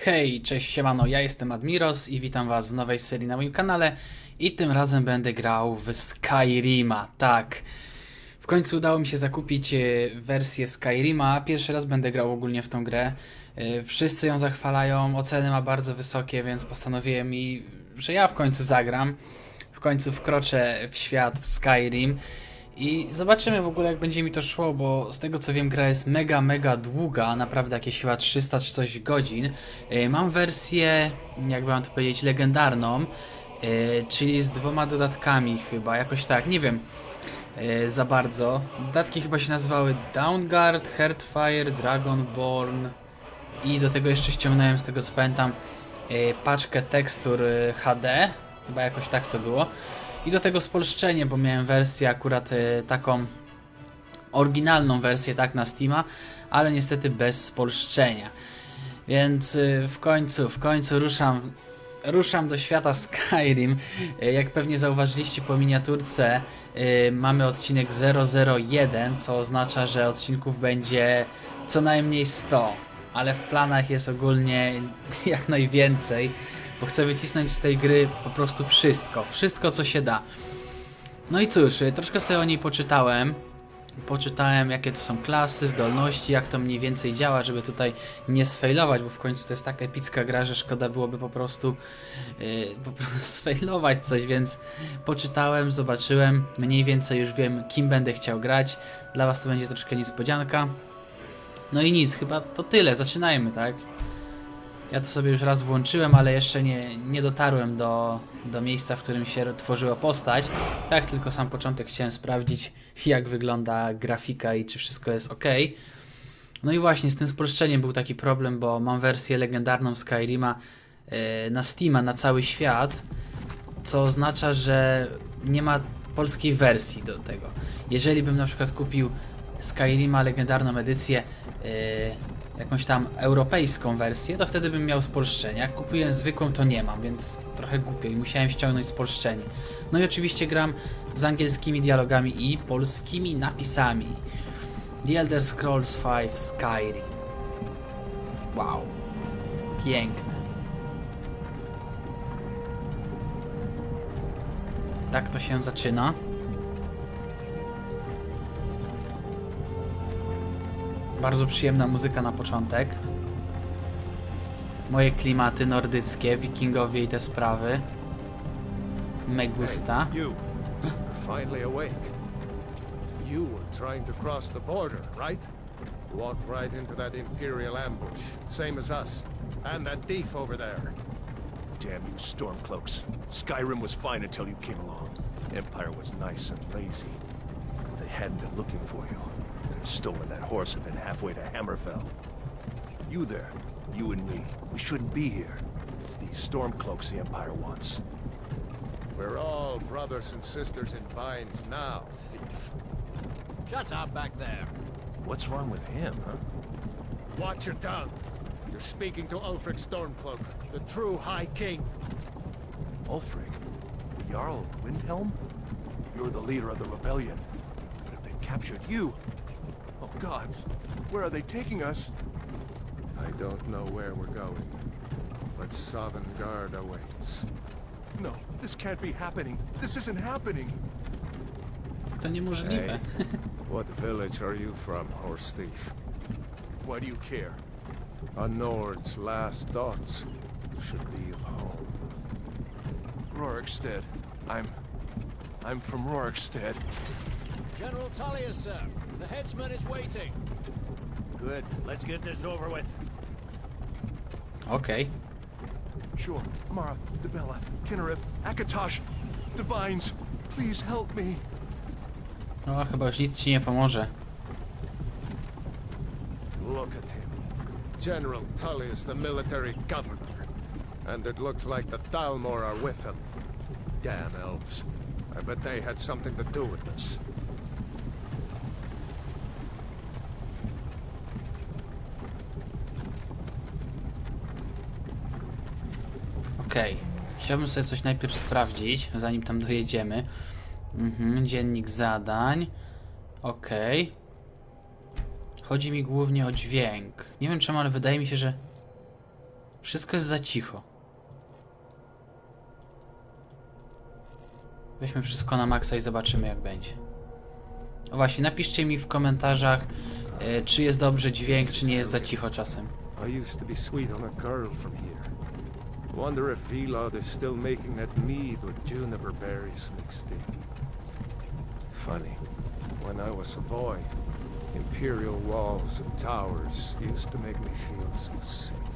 Hej, cześć, siemano, ja jestem Admiros i witam was w nowej serii na moim kanale i tym razem będę grał w Skyrima, tak. W końcu udało mi się zakupić e, wersję Skyrima, pierwszy raz będę grał ogólnie w tą grę. E, Wszyscy ją zachwalają, oceny ma bardzo wysokie, więc postanowiłem i, że ja w końcu zagram. W końcu wkroczę w świat w Skyrim. I zobaczymy w ogóle jak będzie mi to szło, bo z tego co wiem gra jest mega, mega długa, naprawdę jakieś chyba 300 czy coś godzin. Yy, Mam wersję, jakby mam to powiedzieć, legendarną, yy, czyli z dwoma dodatkami chyba, jakoś tak, nie wiem yy, za bardzo. Dodatki chyba się nazywały Downguard, Heartfire, Dragonborn i do tego jeszcze ściągnąłem z tego co pamiętam paczkę tekstur HD, chyba jakoś tak to było. I do tego spolszczenie, bo miałem wersję akurat y, taką oryginalną wersję tak na Steama, ale niestety bez spolszczenia. Więc y, w końcu, w końcu ruszam ruszam do świata Skyrim. Y, Jak pewnie zauważyliście po miniaturce, mamy odcinek 001, co oznacza, że odcinków będzie co najmniej 100, ale w planach jest ogólnie jak najwięcej bo chcę wycisnąć z tej gry po prostu wszystko, wszystko co się da. No i cóż, y, troszkę sobie o niej poczytałem. Poczytałem jakie to są klasy, zdolności, jak to mniej więcej działa, żeby tutaj nie sfailować, bo w końcu to jest tak epicka gra, że szkoda byłoby po prostu yy, po prostu sfailować coś, więc poczytałem, zobaczyłem, mniej więcej już wiem kim będę chciał grać. Dla was to będzie troszkę niespodzianka. No i nic, chyba to tyle, zaczynajmy, tak? Ja to sobie już raz włączyłem, ale jeszcze nie, nie dotarłem do, do miejsca, w którym się tworzyła postać. Tak, tylko sam początek chciałem sprawdzić, jak wygląda grafika i czy wszystko jest ok. No i właśnie z tym spolszczeniem był taki problem, bo mam wersję legendarną Skyrima yy, na Steama na cały świat, co oznacza, że nie ma polskiej wersji do tego. Jeżeli bym na przykład kupił Skyrima legendarną edycję yy, jakąś tam europejską wersję, to wtedy bym miał spolszczenie. Jak kupiłem zwykłą, to nie mam, więc trochę głupio i musiałem ściągnąć spolszczenie. No i oczywiście gram z angielskimi dialogami i polskimi napisami. The Elder Scrolls V Skyrim. Wow. Piękne. Tak to się zaczyna. Bardzo przyjemna muzyka na początek. Moje klimaty nordyckie, wikingowie i te sprawy. Me gusta. Hey, you. You're finally awake. You were trying to cross the border, right? Walked right into that Imperial ambush, same as us. And that thief over there. Damn you, Stormcloaks. Skyrim was fine until you came along. Empire was nice and lazy. They hadn't been looking for you, stolen that horse and been halfway to Hammerfell. You there, you and me, we shouldn't be here. It's these Stormcloaks the Empire wants. We're all brothers and sisters in binds now, thief. Shut up back there. What's wrong with him, huh? Watch your tongue. You're speaking to Ulfric Stormcloak, the true High King. Ulfric? The Jarl of Windhelm? You're the leader of the rebellion. But if they've captured you... Gods, where are they taking us? I don't know where we're going, but Sovngarde awaits. No, this can't be happening. This isn't happening. To niemożliwe. What village are you from, horse thief? Why do you care? A Nord's last thoughts should be of home. Rorikstead. I'm... I'm from Rorikstead. General Tullius, sir. The headsman is waiting. Good. Let's get this over with. Okay. Sure, Mara, Debella, Kinnereth, Akatosh, Divines, please help me. No chyba już nic ci nie pomoże. Look at him. General Tullius, the military governor. And it looks like the Dalmor are with him. Damn elves. I bet they had something to do with this. Okej. Chciałbym sobie coś najpierw sprawdzić, zanim tam dojedziemy. Mhm, dziennik zadań. Okej. Chodzi mi głównie o dźwięk. Nie wiem czemu, ale wydaje mi się, że Wszystko jest za cicho. Weźmy wszystko na maksa i zobaczymy jak będzie. O właśnie, napiszcie mi w komentarzach, e, czy jest dobrze dźwięk, czy nie jest za cicho czasem. I used to be sweet on a girl from here. Wonder if Vilod is still making that mead with juniper berries mixed in. Funny, when I was a boy, imperial walls and towers used to make me feel so safe.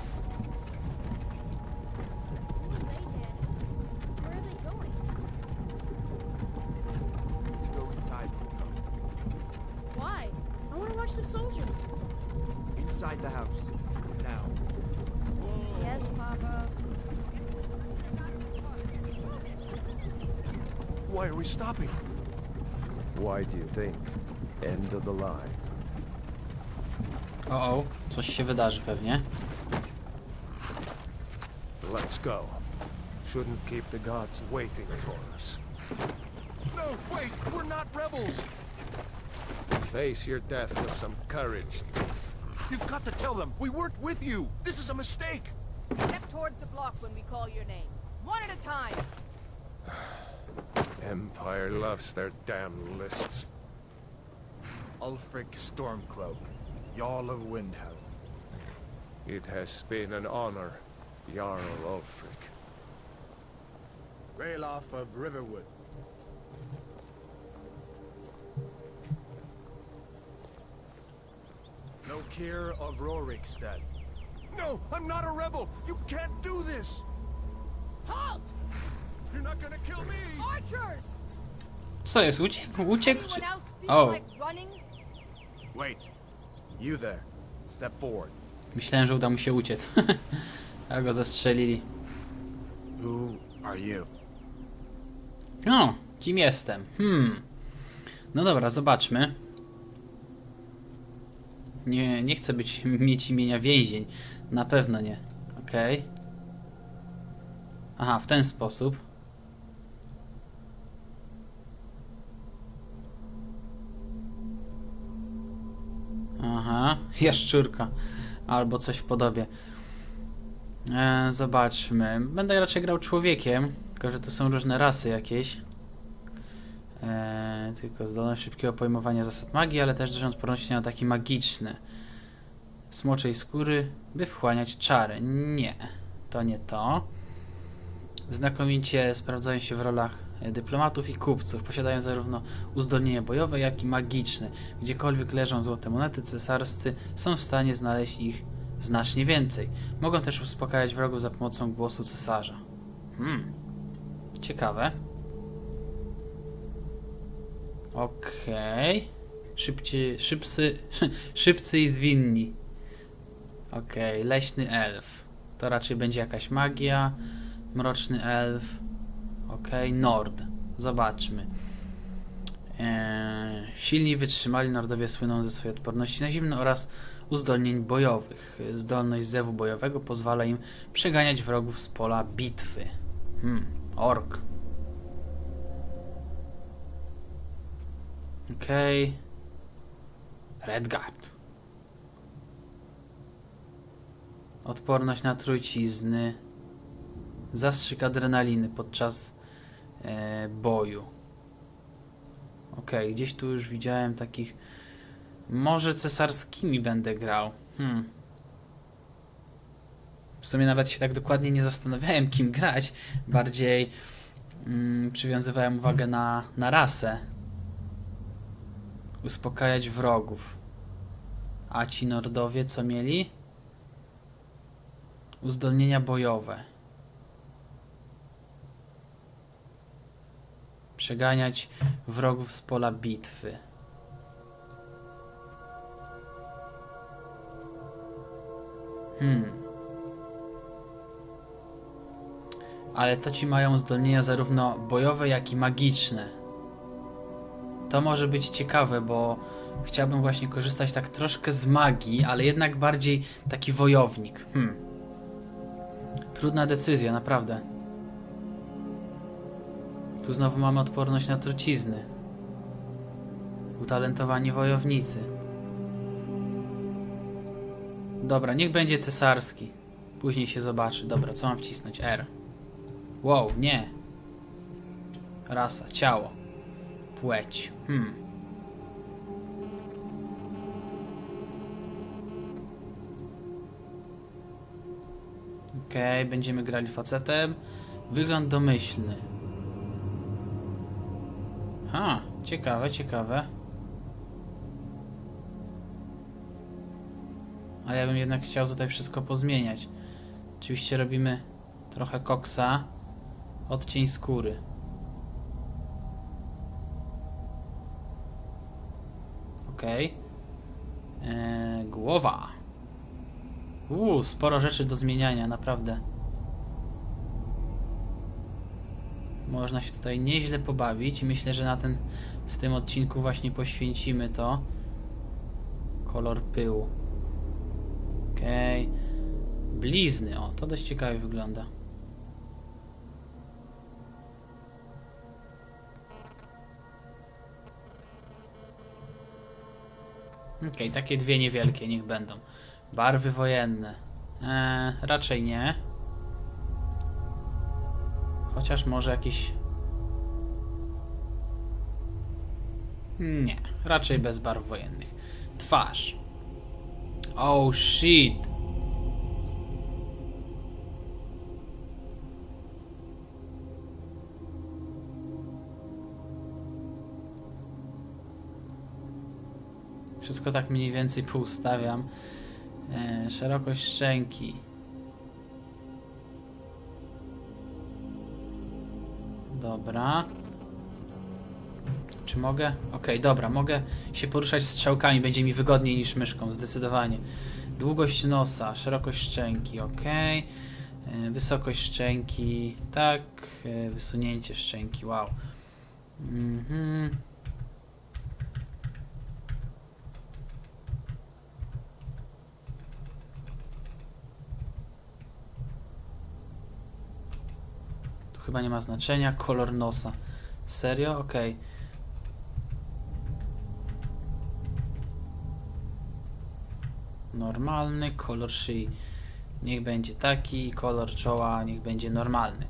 Think? End of the line. O, o, coś się wydarzy pewnie. Let's go. Shouldn't keep the gods waiting for us. No, wait! We're not rebels! Face your death with some courage, thief. You've got to tell them! We weren't with you! This is a mistake! Step towards the block when we call your name. One at a time. Empire loves their damn lists. Ulfric Stormcloak, Jarl of Windhelm. It has been an honor, Jarl Ulfric. Ralof of Riverwood. Lokir of Rorikstead. No! I'm not a rebel! You can't do this! Halt! You're not gonna kill me! Archers! Co jest? Uciekł? Uciekł? Czy... Anyone Oh. Wait. You there. Step forward. Myślałem, że uda mu się uciec. A go zastrzelili. Who are you? O, kim jestem? Hmm. No dobra, zobaczmy. Nie, nie chcę być, mieć imienia więzień. Na pewno nie. Okej. Aha, w ten sposób. Aha, jaszczurka. Albo coś w podobie. E, zobaczmy. Będę raczej grał człowiekiem, tylko że to są różne rasy jakieś. E, tylko zdolność szybkiego pojmowania zasad magii, ale też dużą odporności na ataki magiczne. Smoczej skóry, by wchłaniać czary. Nie, to nie to. Znakomicie sprawdzają się w rolach dyplomatów i kupców. Posiadają zarówno uzdolnienia bojowe, jak i magiczne. Gdziekolwiek leżą złote monety, cesarscy są w stanie znaleźć ich znacznie więcej. Mogą też uspokajać wrogów za pomocą głosu cesarza. Hmm. Ciekawe. Okej. Szybci, szybcy, szybcy i zwinni. Okej, leśny elf. To raczej będzie jakaś magia. Mroczny elf. Okej, nord. Zobaczmy. Eee, silni wytrzymali nordowie słyną ze swojej odporności na zimno oraz uzdolnień bojowych. Zdolność zewu bojowego pozwala im przeganiać wrogów z pola bitwy. Hmm, ork. Okej. Redguard. Odporność na trucizny. Zastrzyk adrenaliny podczas boju. Okej, gdzieś tu już widziałem takich. Może cesarskimi będę grał. Hmm. W sumie nawet się tak dokładnie nie zastanawiałem, kim grać. Bardziej mm, przywiązywałem uwagę na, na rasę. Uspokajać wrogów. A ci Nordowie co mieli? Uzdolnienia bojowe. Przeganiać wrogów z pola bitwy. Hmm. Ale to ci mają zdolnienia zarówno bojowe, jak i magiczne. To może być ciekawe, bo chciałbym właśnie korzystać tak troszkę z magii, ale jednak bardziej taki wojownik. Hmm. Trudna decyzja, naprawdę. Tu znowu mamy odporność na trucizny. Utalentowani wojownicy. Dobra, niech będzie cesarski. Później się zobaczy. Dobra, co mam wcisnąć? R. Wow, nie. Rasa, ciało. Płeć. Hmm. Okej, będziemy grali facetem. Wygląd domyślny. Ha, ciekawe, ciekawe. Ale ja bym jednak chciał tutaj wszystko pozmieniać. Oczywiście robimy trochę koksa. Odcień skóry. Okej. Eee, głowa. Uuu, sporo rzeczy do zmieniania, naprawdę. Można się tutaj nieźle pobawić myślę, że na ten, w tym odcinku właśnie poświęcimy to. Kolor pyłu. Okej. Blizny, o, to dość ciekawie wygląda. Okej, takie dwie niewielkie niech będą. Barwy wojenne. Eee, raczej nie. Chociaż może jakieś. Nie, raczej bez barw wojennych. Twarz. Oh shit. Wszystko tak mniej więcej poustawiam. E, szerokość szczęki. Dobra. Czy mogę? Okej, dobra, mogę się poruszać strzałkami, będzie mi wygodniej niż myszką, zdecydowanie. Długość nosa, szerokość szczęki, ok. Wysokość szczęki, tak. E, Wysunięcie szczęki, wow. Mhm. Chyba nie ma znaczenia. Kolor nosa. Serio? Okej. Normalny kolor szyi. Niech będzie taki. Kolor czoła niech będzie normalny.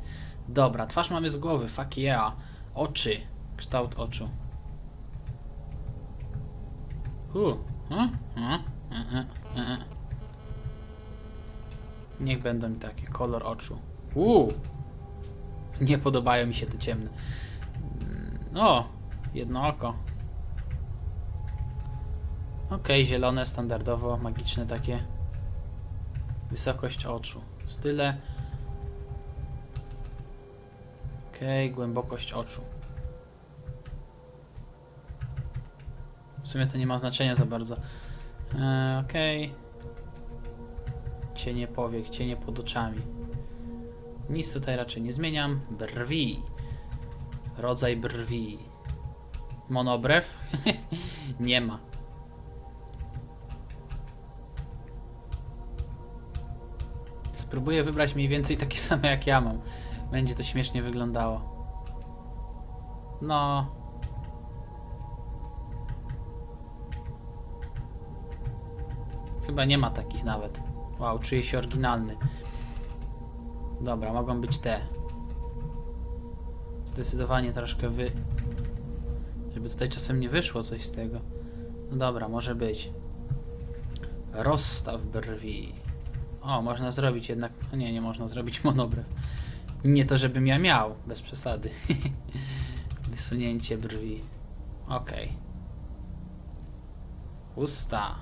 Dobra, twarz mamy z głowy. Fuck yeah. Oczy. Kształt oczu. Uh. Uh. Uh. Uh. Uh. Uh. Niech będą mi takie. Kolor oczu. Uuu. Nie podobają mi się te ciemne. Mm, O, jedno oko. Ok, zielone, standardowo, magiczne takie. Wysokość oczu. Style. Ok, głębokość oczu. W sumie to nie ma znaczenia za bardzo. E, ok. Cienie powiek, cienie pod oczami. Nic tutaj raczej nie zmieniam. Brwi. Rodzaj brwi. Monobrew? nie ma. Spróbuję wybrać mniej więcej takie same jak ja mam. Będzie to śmiesznie wyglądało. No. Chyba nie ma takich nawet. Wow, czuję się oryginalny. Dobra, mogą być te. Zdecydowanie troszkę wy... Żeby tutaj czasem nie wyszło coś z tego. No dobra, może być. Rozstaw brwi. O, można zrobić jednak... No nie, nie można zrobić monobrew. Nie to, żebym ja miał, bez przesady. Wysunięcie brwi. Okej. Usta.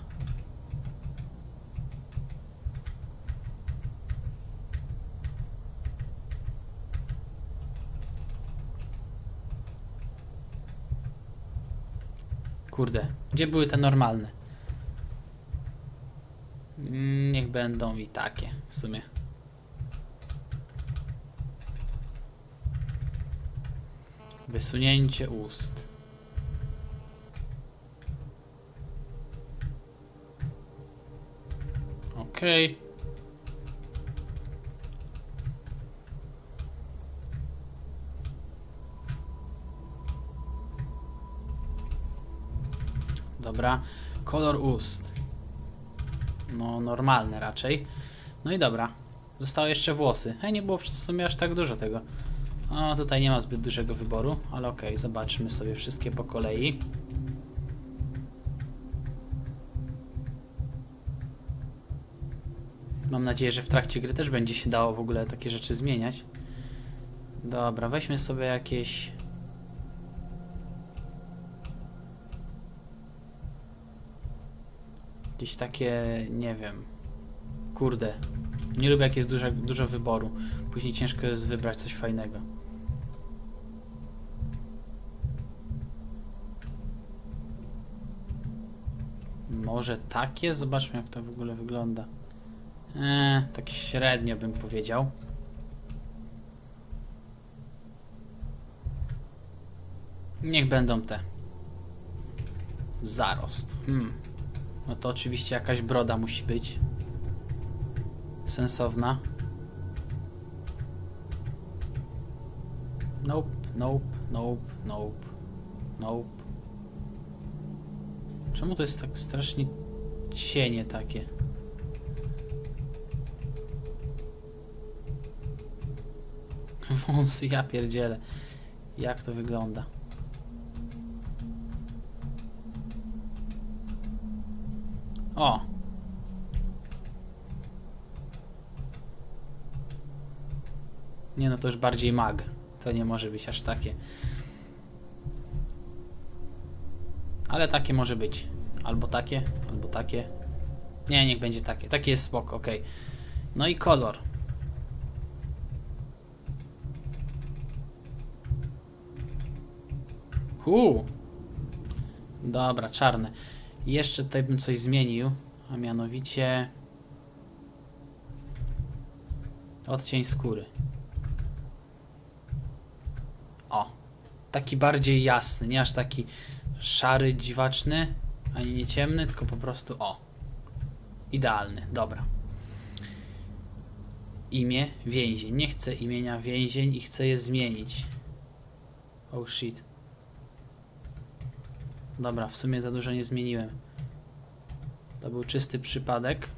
Kurde, gdzie były te normalne? Niech będą i takie w sumie. Wysunięcie ust. Okej. Dobra. Kolor ust. No, normalny raczej. No i dobra. Zostały jeszcze włosy. Hej, nie było w sumie aż tak dużo tego. O, tutaj nie ma zbyt dużego wyboru, ale okej, zobaczmy sobie wszystkie po kolei. Mam nadzieję, że w trakcie gry też będzie się dało w ogóle takie rzeczy zmieniać. Dobra, weźmy sobie jakieś... Jakieś takie, nie wiem... Kurde. Nie lubię jak jest dużo, dużo wyboru. Później ciężko jest wybrać coś fajnego. Może takie? Zobaczmy jak to w ogóle wygląda. Eee, tak średnio bym powiedział. Niech będą te. Zarost. Hmm. No to oczywiście jakaś broda musi być. Sensowna. Nope, nope, nope, nope, nope. Czemu to jest tak strasznie cienie takie? Wąsy, ja pierdzielę. Jak to wygląda? O! Nie no, to już bardziej mag. To nie może być aż takie. Ale takie może być. Albo takie, albo takie. Nie, niech będzie takie. Takie jest spoko, ok. No i kolor. Huu. Dobra, czarne. Jeszcze tutaj bym coś zmienił, a mianowicie odcień skóry. O, taki bardziej jasny, nie aż taki szary, dziwaczny, ani nie ciemny, tylko po prostu o. Idealny, dobra. Imię więzień. Nie chcę imienia więzień i chcę je zmienić. Oh shit. Dobra, w sumie za dużo nie zmieniłem. To był czysty przypadek.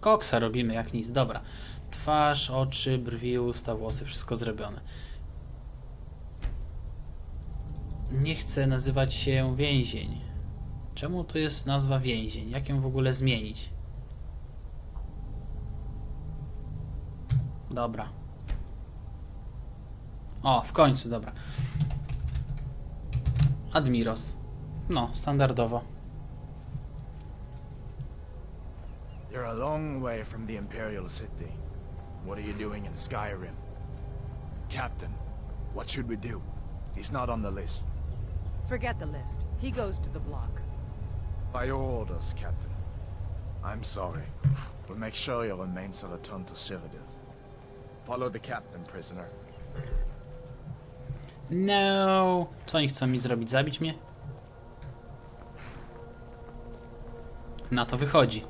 Koksa robimy jak nic. Dobra. Twarz, oczy, brwi, usta, włosy, wszystko zrobione. Nie chcę nazywać się więzień. Czemu tu jest nazwa więzień? Jak ją w ogóle zmienić? Dobra. O, w końcu, dobra. Admiros. No, standardowo. You're a long way from the Imperial City. What are you doing in Skyrim? Captain, what should we do? He's not on the list. Forget the list. He goes to the block. By your orders, Captain. I'm sorry. We'll make sure your remains are returned to Cyrodiil. Follow the captain, prisoner. No. Co oni chcą mi zrobić? Zabić mnie? Na to wychodzi.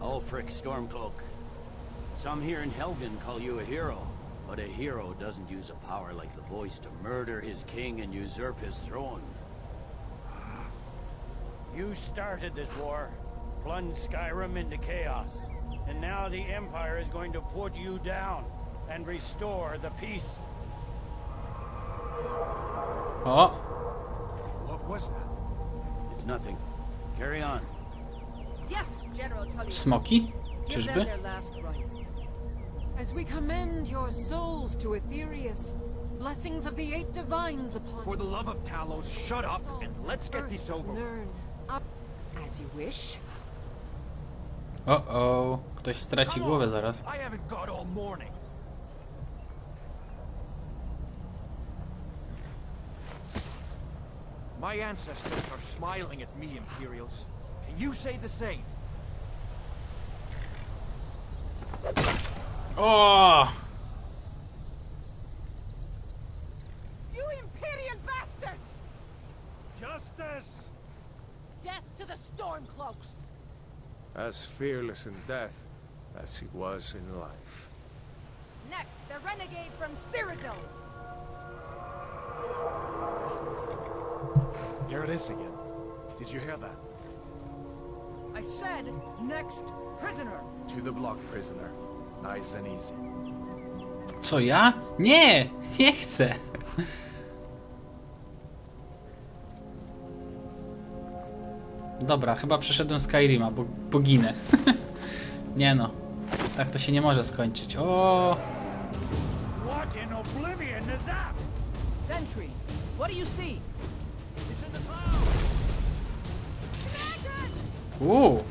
Ulfric Stormcloak. Some here in Helgen call you a hero, but a hero doesn't use a power like the voice to murder his king and usurp his throne. You started this war, plunged Skyrim into chaos, and now the Empire is going to put you down and restore the peace. O! What was that? It's nothing. Carry on. Yes, General Tullius. Smoki? Give them Czyżby? their last rites. As we commend your souls to Aetherius, blessings of the eight divines upon For the love of Talos, shut up Salt, and let's get this over. with. Nirn, up- As you wish. O, o. Ktoś straci Come głowę on, zaraz. I haven't got all morning. My ancestors are smiling at me, Imperials. Can you say the same? O! You Imperial bastards! Justice! Death to the Stormcloaks! As fearless in death as he was in life. Next, the renegade from Cyrodiil! Here it is again. Did you hear that? I said next prisoner. To the block, prisoner. Nice and easy. Co ja? Nie! Nie chcę! Dobra, chyba przeszedłem Skyrima, bo poginę. nie no. Tak to się nie może skończyć. O! What in oblivion is that? Sentries. What do you see? Uuu!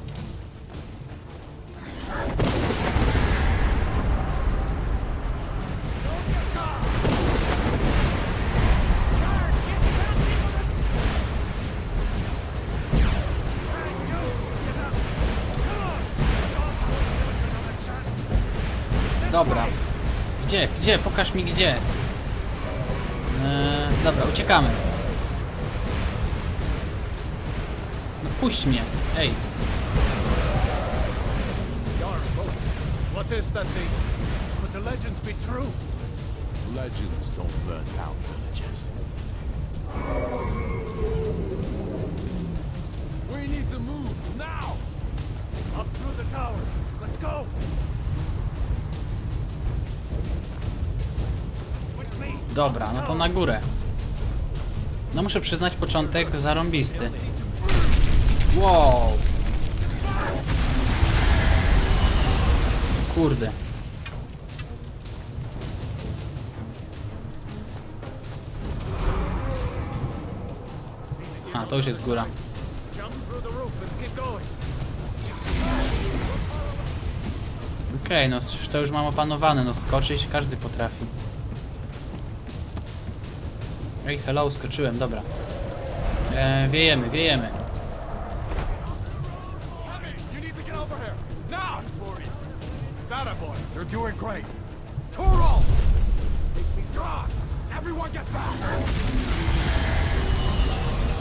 Dobra. Gdzie? Gdzie? Pokaż mi gdzie. Eee, dobra, uciekamy. No puść mnie. Ej. What is that thing? Could the legends be true? Legends don't burn down villages. We need to move now. Up through the tower. Let's go. Dobra, no to na górę. No muszę przyznać, początek zarąbisty. Wow. Kurde. A, to już jest góra. Okej, no już to już mam opanowane, no skoczyć każdy potrafi. Ej, hello, skoczyłem, dobra. E, wiejemy, wiejemy. Great. Toro! Draw. Everyone get back.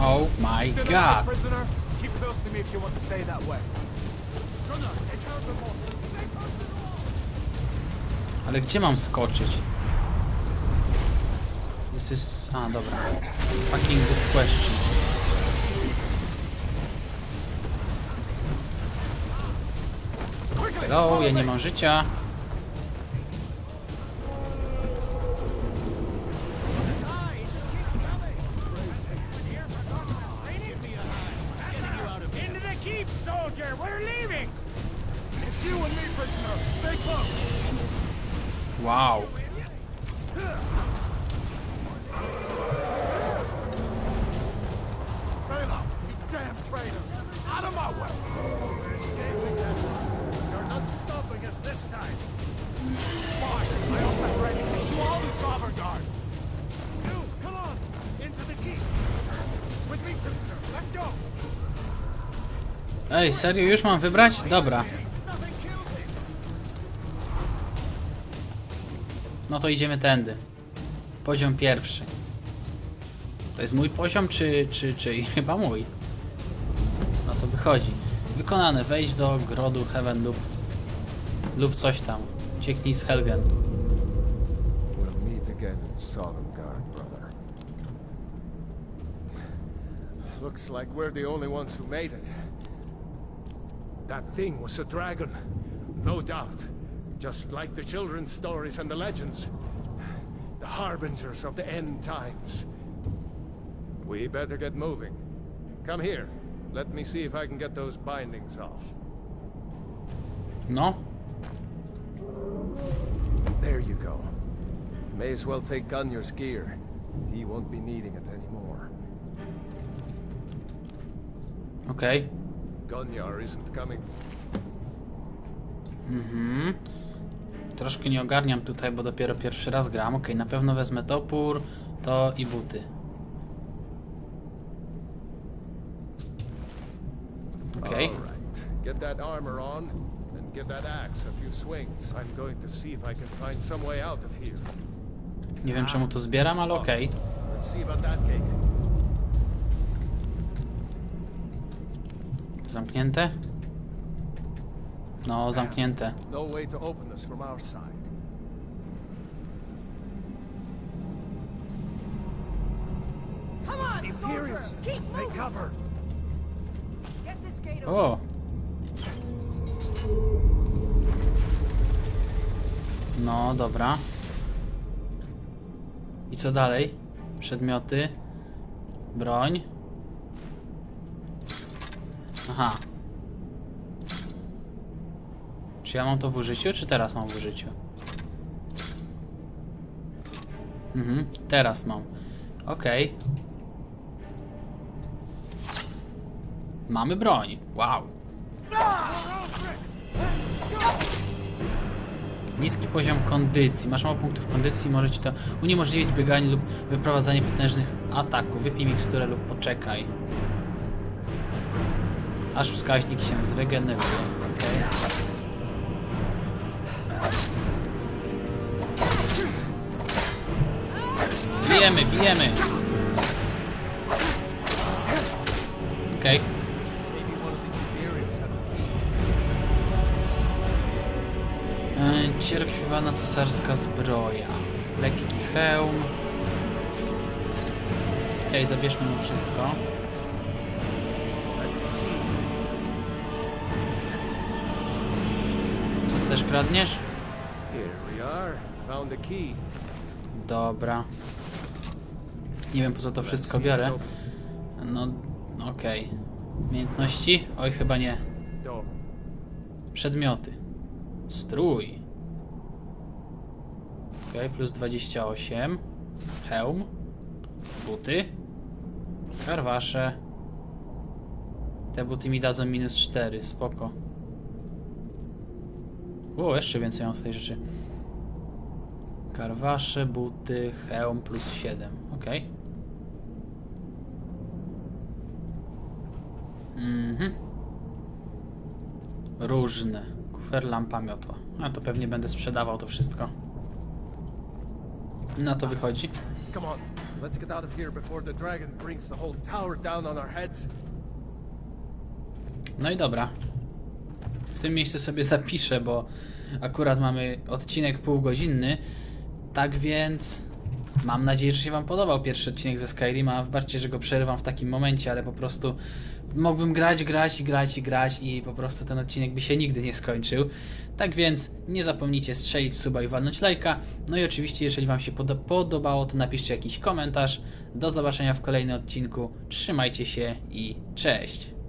Oh my Still god. prisoner. Keep close to me if you want to stay that way. Gunnar, take care of the boy. Stay close to the wall. Ale gdzie mam skoczyć? This is... A, dobra. Fucking good question. Hello, ja nie mam życia. Ej, serio, już mam wybrać? Dobra. No to idziemy tędy. Poziom pierwszy. To jest mój poziom, czy, czy, czy chyba mój? No to wychodzi. Wykonane. Wejdź do grodu Heaven lub, lub coś tam. Ucieknij z Helgen. Brother. Looks like we're the only ones who made it. That thing was a dragon, no doubt. Just like the children's stories and the legends. The harbingers of the end times. We better get moving. Come here. Let me see if I can get those bindings off. No. There you go. You may as well take Gunjar's gear. He won't be needing it anymore. Okej. Gunjar isn't coming. Mhm. Troszkę nie ogarniam tutaj, bo dopiero pierwszy raz gram. Okej, na pewno wezmę topór, to i buty. Okej. All right. Get that armor on and give that axe a few swings. I'm going to see if I can find some way out of here. Nie wiem czemu to zbieram, ale okej. Let's see about that gate. Zamknięte? No, zamknięte. No way to open this from our side. Come on, soldier! Imperials. Keep Take moving! cover. Get this gate open. O! No, dobra. I co dalej? Przedmioty. Broń. Aha. Czy ja mam to w użyciu, czy teraz mam w użyciu? Mhm, teraz mam. Okej. Mamy broń. Wow. Niski poziom kondycji. Masz mało punktów kondycji, może ci to uniemożliwić bieganie lub wyprowadzanie potężnych ataków. Wypij miksturę lub poczekaj. Aż wskaźnik się zregeneruje. Okej. Bijemy, bijemy. Okej. Okay. Cierkwiwana cesarska zbroja. Lekki hełm. Okej, zabierzmy mu wszystko. Też kradniesz? Dobra. Nie wiem po co to wszystko biorę. No, okej. Umiejętności? Oj, chyba nie. Przedmioty. Strój. Ok, plus 28. Hełm. Buty. Karwasze. Te buty mi dadzą minus 4, spoko. O, jeszcze więcej mam tutaj rzeczy. Karwasze, buty, hełm plus 7. Ok. Mhm. Różne. Kufer, lampa, miotła. A to pewnie będę sprzedawał to wszystko. Na to wychodzi. Come on. Let's get out of here before the dragon brings the whole tower down on our heads. No i dobra. Tym miejscu sobie zapiszę, bo akurat mamy odcinek półgodzinny. Tak więc mam nadzieję, że się Wam podobał pierwszy odcinek ze Skyrima. Wybaczcie, że go przerywam w takim momencie, ale po prostu mógłbym grać, grać i grać i grać i po prostu ten odcinek by się nigdy nie skończył. Tak więc nie zapomnijcie strzelić suba i walnąć lajka. No i oczywiście, jeżeli Wam się podo- podobało, to napiszcie jakiś komentarz. Do zobaczenia w kolejnym odcinku. Trzymajcie się i cześć!